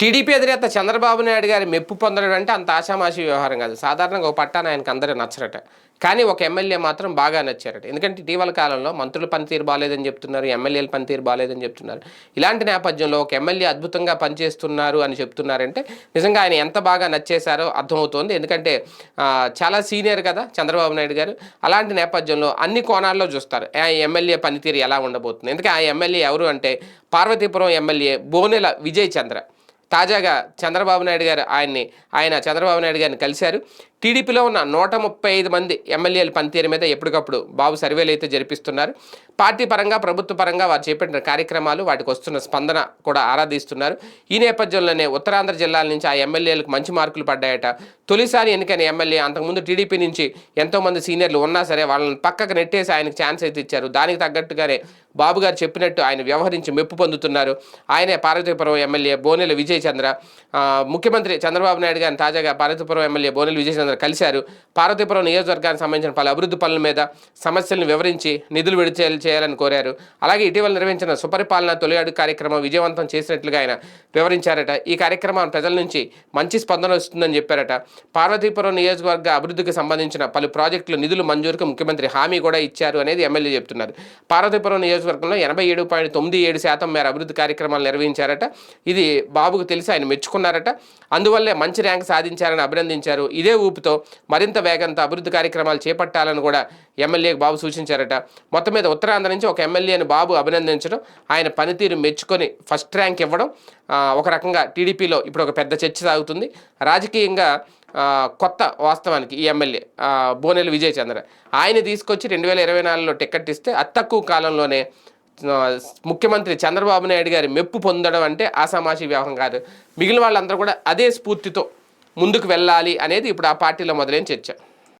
TDP అధినేత చంద్రబాబు నాయుడు గారి మెప్పు పొందడం అంటే అంత ఆశామాషి వ్యవహారం కాదు. సాధారణంగా ఒక పట్టాన ఆయనకు అందరూ నచ్చరట. కానీ ఒక ఎమ్మెల్యే మాత్రం బాగా నచ్చారట. ఎందుకంటే ఇటీవల కాలంలో మంత్రుల పనితీరు బాగాలేదని చెప్తున్నారు ఎమ్మెల్యేల పనితీరు బాగాలేదని చెప్తున్నారు. ఇలాంటి నేపథ్యంలో ఒక ఎమ్మెల్యే అద్భుతంగా పనిచేస్తున్నారు అని చెప్తున్నారంటే నిజంగా ఆయన ఎంత బాగా నచ్చేశారో అర్థమవుతోంది. ఎందుకంటే చాలా సీనియర్ కదా చంద్రబాబు నాయుడు గారు. అలాంటి నేపథ్యంలో అన్ని కోణాల్లో చూస్తారు. ఆ ఎమ్మెల్యే పనితీరు ఎలా ఉండబోతుంది? ఎందుకంటే ఆ ఎమ్మెల్యే ఎవరు అంటే పార్వతీపురం ఎమ్మెల్యే బోనెల విజయ్ చంద్ర తాజాగా చంద్రబాబు నాయుడు గారు ఆయన్ని ఆయన చంద్రబాబు నాయుడు గారిని కలిశారు. టీడీపీలో ఉన్న నూట ముప్పై ఐదు మంది ఎమ్మెల్యేల పనితీరు మీద ఎప్పటికప్పుడు బాబు సర్వేలు అయితే జరిపిస్తున్నారు. పార్టీ పరంగా ప్రభుత్వ పరంగా వారు చేపట్టిన కార్యక్రమాలు వాటికి వస్తున్న స్పందన కూడా ఆరాధిస్తున్నారు. ఈ నేపథ్యంలోనే ఉత్తరాంధ్ర జిల్లాల నుంచి ఆ ఎమ్మెల్యేలకు మంచి మార్కులు పడ్డాయట. తొలిసారి ఎన్నికైన ఎమ్మెల్యే అంతకుముందు టీడీపీ నుంచి ఎంతోమంది సీనియర్లు ఉన్నా సరే వాళ్ళని పక్కకు నెట్టేసి ఆయనకు ఛాన్స్ అయితే ఇచ్చారు. దానికి తగ్గట్టుగానే బాబు గారు చెప్పినట్టు ఆయన వ్యవహరించి మెప్పు పొందుతున్నారు. ఆయనే పార్వతీపురం ఎమ్మెల్యే బోనెల విజయచంద్ర. ముఖ్యమంత్రి చంద్రబాబు నాయుడు గారిని తాజాగా పార్వతీపురం ఎమ్మెల్యే బోనెల విజయచంద్ర చంద్ర కలిశారు. పార్వతీపురం నియోజకవర్గానికి సంబంధించిన పలు అభివృద్ధి పనుల మీద సమస్యలను వివరించి నిధులు విడుదల చేయాలని కోరారు. అలాగే ఇటీవల నిర్వహించిన సుపరిపాలన తొలి అడుగు కార్యక్రమం విజయవంతం చేసినట్లుగా ఆయన వివరించారట. ఈ కార్యక్రమం ప్రజల నుంచి మంచి స్పందన వస్తుందని చెప్పారట. పార్వతీపురం నియోజకవర్గ అభివృద్ధికి సంబంధించిన పలు ప్రాజెక్టులు నిధులు మంజూరుకు ముఖ్యమంత్రి హామీ కూడా ఇచ్చారు అనేది ఎమ్మెల్యే చెప్తున్నారు. పార్వతీపురం నియోజకవర్గంలో ఎనభై ఏడు పాయింట్ తొమ్మిది ఏడు శాతం మేర అభివృద్ధి కార్యక్రమాలు నిర్వహించారట. ఇది బాబుకు తెలిసి ఆయన మెచ్చుకున్నారట. అందువల్లే మంచి ర్యాంక్ సాధించారని అభినందించారు. ఇదే పిలుపుతో మరింత వేగంతో అభివృద్ధి కార్యక్రమాలు చేపట్టాలని కూడా ఎమ్మెల్యేకి బాబు సూచించారట. మొత్తం మీద ఉత్తరాంధ్ర నుంచి ఒక ఎమ్మెల్యేని బాబు అభినందించడం ఆయన పనితీరు మెచ్చుకొని ఫస్ట్ ర్యాంక్ ఇవ్వడం ఒక రకంగా టీడీపీలో ఇప్పుడు ఒక పెద్ద చర్చ సాగుతుంది. రాజకీయంగా కొత్త వాస్తవానికి ఈ ఎమ్మెల్యే బోనెల విజయ చంద్ర ఆయన తీసుకొచ్చి రెండు వేల ఇరవై నాలుగులో టికెట్ ఇస్తే అతి తక్కువ కాలంలోనే ముఖ్యమంత్రి చంద్రబాబు నాయుడు గారి మెప్పు పొందడం అంటే ఆసామాషి వ్యవహారం కాదు. మిగిలిన వాళ్ళందరూ కూడా అదే స్ఫూర్తితో ముందుకు వెళ్ళాలి అనేది ఇప్పుడు ఆ పార్టీలో మొదలైన చర్చ.